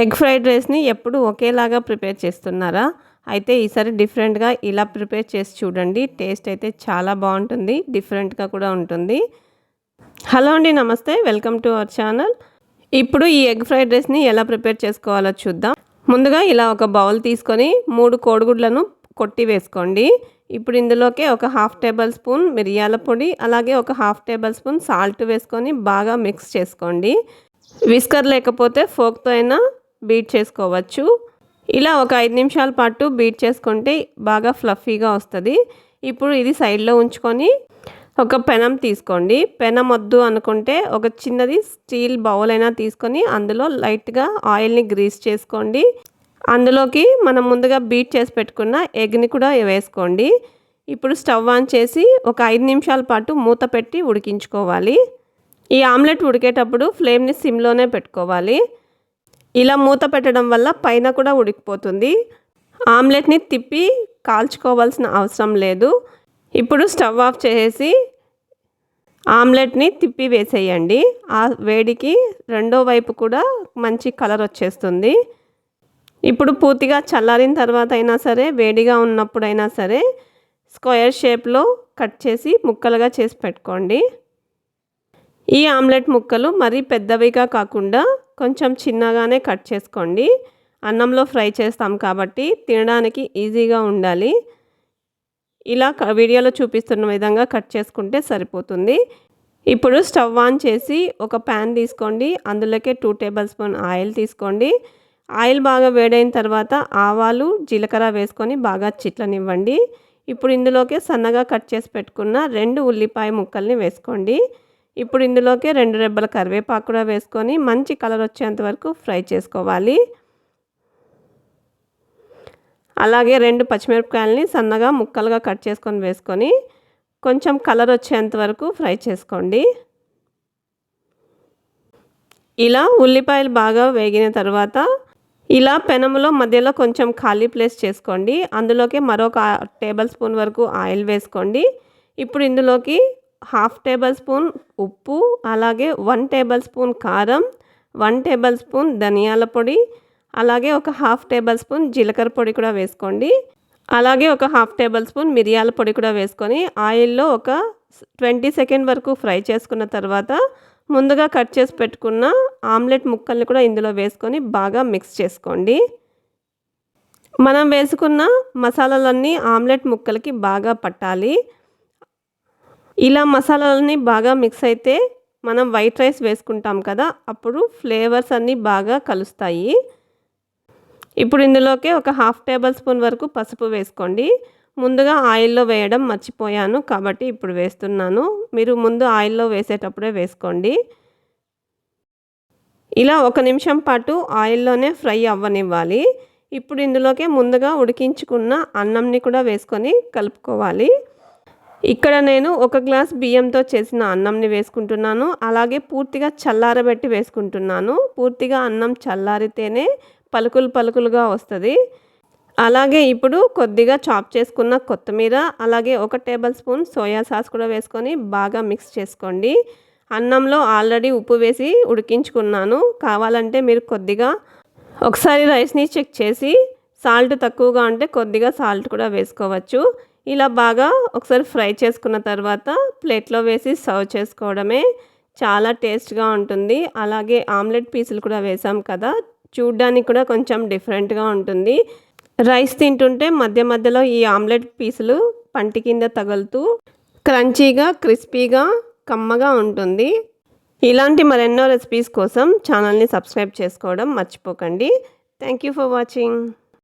Egg fried రైస్ని ఎప్పుడు ఒకేలాగా ప్రిపేర్ చేస్తున్నారా? అయితే ఈసారి డిఫరెంట్గా ఇలా ప్రిపేర్ చేసి చూడండి. టేస్ట్ అయితే చాలా బాగుంటుంది. డిఫరెంట్గా కూడా ఉంటుంది. హలో అండి నమస్తే. Welcome to our channel. ఇప్పుడు ఈ ఎగ్ ఫ్రైడ్ రైస్ని ఎలా ప్రిపేర్ చేసుకోవాలో చూద్దాం. ముందుగా ఇలా ఒక బౌల్ తీసుకొని మూడు కోడిగుడ్లను కొట్టి వేసుకోండి. ఇప్పుడు ఇందులోకి ఒక హాఫ్ టేబుల్ స్పూన్ మిరియాల పొడి అలాగే ఒక హాఫ్ టేబుల్ స్పూన్ సాల్ట్ వేసుకొని బాగా మిక్స్ చేసుకోండి. విస్కర్ లేకపోతే ఫోక్తో అయినా బీట్ చేసుకోవచ్చు. ఇలా ఒక ఐదు నిమిషాల పాటు బీట్ చేసుకుంటే బాగా ఫ్లఫీగా వస్తుంది. ఇప్పుడు ఇది సైడ్లో ఉంచుకొని ఒక పెనం తీసుకోండి. పెనం వద్దు అనుకుంటే ఒక చిన్నది స్టీల్ బౌల్ అయినా తీసుకొని అందులో లైట్గా ఆయిల్ని గ్రీస్ చేసుకోండి. అందులోకి మనం ముందుగా బీట్ చేసి పెట్టుకున్న ఎగ్ని కూడా వేసుకోండి. ఇప్పుడు స్టవ్ ఆన్ చేసి ఒక ఐదు నిమిషాల పాటు మూత పెట్టి ఉడికించుకోవాలి. ఈ ఆమ్లెట్ ఉడికేటప్పుడు ఫ్లేమ్ని సిమ్లోనే పెట్టుకోవాలి. ఇలా మూత పెట్టడం వల్ల పైన కూడా ఉడికిపోతుంది. ఆమ్లెట్ని తిప్పి కాల్చుకోవాల్సిన అవసరం లేదు. ఇప్పుడు స్టవ్ ఆఫ్ చేసి ఆమ్లెట్ని తిప్పి వేసేయండి. ఆ వేడికి రెండో వైపు కూడా మంచి కలర్ వచ్చేస్తుంది. ఇప్పుడు పూర్తిగా చల్లారిన తర్వాత అయినా సరే వేడిగా ఉన్నప్పుడైనా సరే స్క్వేర్ షేప్లో కట్ చేసి ముక్కలుగా చేసి పెట్టుకోండి. ఈ ఆమ్లెట్ ముక్కలు మరీ పెద్దవిగా కాకుండా కొంచెం చిన్నగానే కట్ చేసుకోండి. అన్నంలో ఫ్రై చేస్తాం కాబట్టి తినడానికి ఈజీగా ఉండాలి. ఇలా వీడియోలో చూపిస్తున్న విధంగా కట్ చేసుకుంటే సరిపోతుంది. ఇప్పుడు స్టవ్ ఆన్ చేసి ఒక ప్యాన్ తీసుకోండి. అందులోకే టూ టేబుల్ స్పూన్ ఆయిల్ తీసుకోండి. ఆయిల్ బాగా వేడైన తర్వాత ఆవాలు జీలకర్ర వేసుకొని బాగా చిట్లనివ్వండి. ఇప్పుడు ఇందులోకి సన్నగా కట్ చేసి పెట్టుకున్న రెండు ఉల్లిపాయ ముక్కల్ని వేసుకోండి. ఇప్పుడు ఇందులోకి రెండు రెబ్బల కరివేపాకు కూడా వేసుకొని మంచి కలర్ వచ్చేంత వరకు ఫ్రై చేసుకోవాలి. అలాగే రెండు పచ్చిమిరపకాయలని సన్నగా ముక్కలుగా కట్ చేసుకొని వేసుకొని కొంచెం కలర్ వచ్చేంత వరకు ఫ్రై చేసుకోండి. ఇలా ఉల్లిపాయలు బాగా వేగిన తర్వాత ఇలా పెనములో మధ్యలో కొంచెం ఖాళీ ప్లేస్ చేసుకోండి. అందులోకి మరొక టేబుల్ స్పూన్ వరకు ఆయిల్ వేసుకోండి. ఇప్పుడు ఇందులోకి హాఫ్ టేబుల్ స్పూన్ ఉప్పు అలాగే వన్ టేబుల్ స్పూన్ కారం వన్ టేబుల్ స్పూన్ ధనియాల పొడి అలాగే ఒక హాఫ్ టేబుల్ స్పూన్ జీలకర్ర పొడి కూడా వేసుకోండి. అలాగే ఒక హాఫ్ టేబుల్ స్పూన్ మిరియాల పొడి కూడా వేసుకొని ఆయిల్లో ఒక ట్వంటీ సెకండ్ వరకు ఫ్రై చేసుకున్న తర్వాత ముందుగా కట్ చేసి పెట్టుకున్న ఆమ్లెట్ ముక్కల్ని కూడా ఇందులో వేసుకొని బాగా మిక్స్ చేసుకోండి. మనం వేసుకున్న మసాలాలన్నీ ఆమ్లెట్ ముక్కలకి బాగా పట్టాలి. ఇలా మసాలాలన్నీ బాగా మిక్స్ అయితే మనం వైట్ రైస్ వేసుకుంటాం కదా అప్పుడు ఫ్లేవర్స్ అన్నీ బాగా కలుస్తాయి. ఇప్పుడు ఇందులోకి ఒక హాఫ్ టేబుల్ స్పూన్ వరకు పసుపు వేసుకోండి. ముందుగా ఆయిల్లో వేయడం మర్చిపోయాను కాబట్టి ఇప్పుడు వేస్తున్నాను. మీరు ముందు ఆయిల్లో వేసేటప్పుడే వేసుకోండి. ఇలా ఒక నిమిషం పాటు ఆయిల్లోనే ఫ్రై అవ్వనివ్వాలి. ఇప్పుడు ఇందులోకి ముందుగా ఉడికించుకున్న అన్నంని కూడా వేసుకొని కలుపుకోవాలి. ఇక్కడ నేను ఒక గ్లాస్ బియ్యంతో చేసిన అన్నంని వేసుకుంటున్నాను. అలాగే పూర్తిగా చల్లారబెట్టి వేసుకుంటున్నాను. పూర్తిగా అన్నం చల్లారితేనే పలుకులు పలుకులుగా వస్తుంది. అలాగే ఇప్పుడు కొద్దిగా చాప్ చేసుకున్న కొత్తిమీర అలాగే ఒక టేబుల్ స్పూన్ సోయా సాస్ కూడా వేసుకొని బాగా మిక్స్ చేసుకోండి. అన్నంలో ఆల్రెడీ ఉప్పు వేసి ఉడికించుకున్నాను. కావాలంటే మీరు కొద్దిగా ఒకసారి రైస్ని చెక్ చేసి సాల్ట్ తక్కువగా ఉంటే కొద్దిగా సాల్ట్ కూడా వేసుకోవచ్చు. ఇలా బాగా ఒకసారి ఫ్రై చేసుకున్న తర్వాత ప్లేట్లో వేసి సర్వ్ చేసుకోవడమే చాలా టేస్ట్గా ఉంటుంది. అలాగే ఆమ్లెట్ పీసులు కూడా వేసాం కదా చూడ్డానికి కూడా కొంచెం డిఫరెంట్గా ఉంటుంది. రైస్ తింటుంటే మధ్య మధ్యలో ఈ ఆమ్లెట్ పీసులు పంటి కింద తగులుతూ క్రంచీగా క్రిస్పీగా కమ్మగా ఉంటుంది. ఇలాంటి మరెన్నో రెసిపీస్ కోసం ఛానల్ని సబ్స్క్రైబ్ చేసుకోవడం మర్చిపోకండి. Thank you for watching.